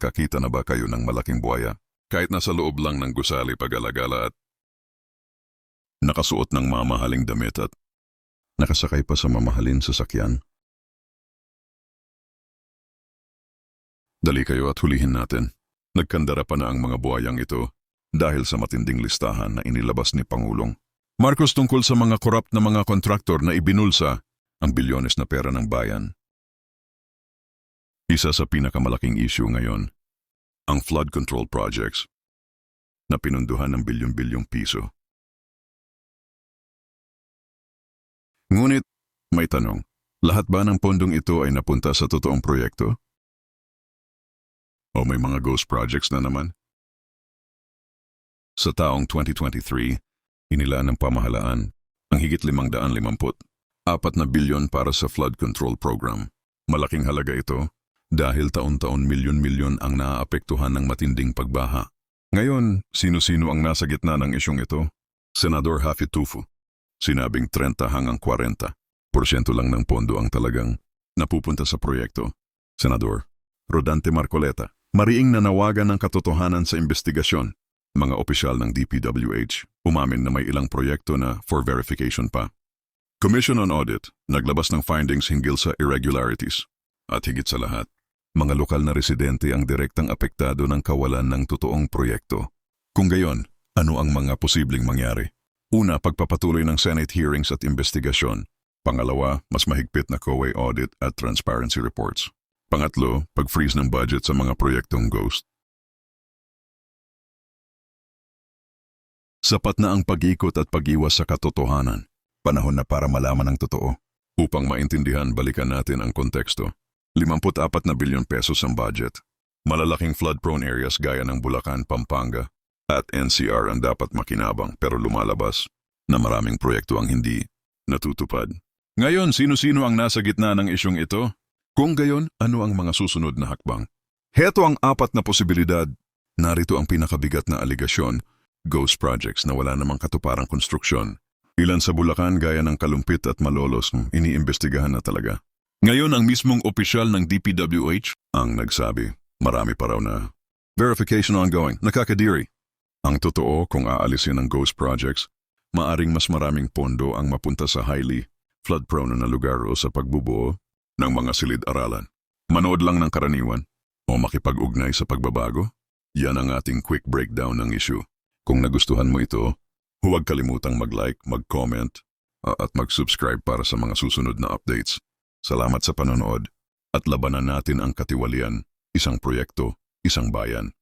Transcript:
Nakakita na ba kayo ng malaking buhaya? Kahit nasa loob lang ng gusali pag-alagala at nakasuot ng mamahaling damit at nakasakay pa sa mamahalin sasakyan. Dali kayo at hulihin natin. Nagkandara pa na ang mga buhayang ito dahil sa matinding listahan na inilabas ni Pangulong. Marcos tungkol sa mga korap na mga kontraktor na ibinulsa ang bilyones na pera ng bayan. Isa sa pinakamalaking issue ngayon, ang flood control projects na pinunduhan ng bilyon-bilyong piso. Ngunit, may tanong, lahat ba ng pondong ito ay napunta sa totoong proyekto? O may mga ghost projects na naman? Sa taong 2023, inilaan ng pamahalaan ang higit 550, apat na bilyon para sa flood control program. Malaking halaga ito dahil taon-taon milyon-milyon ang naaapektuhan ng matinding pagbaha. Ngayon, sino-sino ang nasa gitna ng isyong ito? Senador Hafi Tufu. Sinabing 30 hanggang 40. Porsyento lang ng pondo ang talagang napupunta sa proyekto. Senador Rodante Marcoleta. Mariing nanawagan ng katotohanan sa investigasyon. Mga opisyal ng DPWH umamin na may ilang proyekto na for verification pa. Commission on Audit naglabas ng findings hinggil sa irregularities. At higit sa lahat, mga lokal na residente ang direktang apektado ng kawalan ng totoong proyekto. Kung gayon, ano ang mga posibleng mangyari? Una, pagpapatuloy ng Senate hearings at investigasyon. Pangalawa, mas mahigpit na COA audit at transparency reports. Pangatlo, pag-freeze ng budget sa mga proyektong ghost. Sapat na ang pag-ikot at pag-iwas sa katotohanan. Panahon na para malaman ang totoo. Upang maintindihan, balikan natin ang konteksto. 54 na bilyon pesos ang budget. Malalaking flood-prone areas gaya ng Bulacan, Pampanga at NCR ang dapat makinabang pero lumalabas na maraming proyekto ang hindi natutupad. Ngayon, sino-sino ang nasa gitna ng isyong ito? Kung gayon, ano ang mga susunod na hakbang? Heto ang apat na posibilidad. Narito ang pinakabigat na aligasyon, ghost projects na wala namang katuparang konstruksyon. Ilan sa Bulacan gaya ng Kalumpit at Malolos iniimbestigahan na talaga. Ngayon ang mismong opisyal ng DPWH ang nagsabi, marami pa raw na verification ongoing, nakakadiri. Ang totoo kung aalisin ang ghost projects, maaring mas maraming pondo ang mapunta sa highly flood-prone na lugar o sa pagbubuo ng mga silid-aralan. Manood lang ng karaniwan o makipag-ugnay sa pagbabago? Yan ang ating quick breakdown ng issue. Kung nagustuhan mo ito, huwag kalimutang mag-like, mag-comment, at mag-subscribe para sa mga susunod na updates. Salamat sa panonood at labanan natin ang katiwalian, isang proyekto, isang bayan.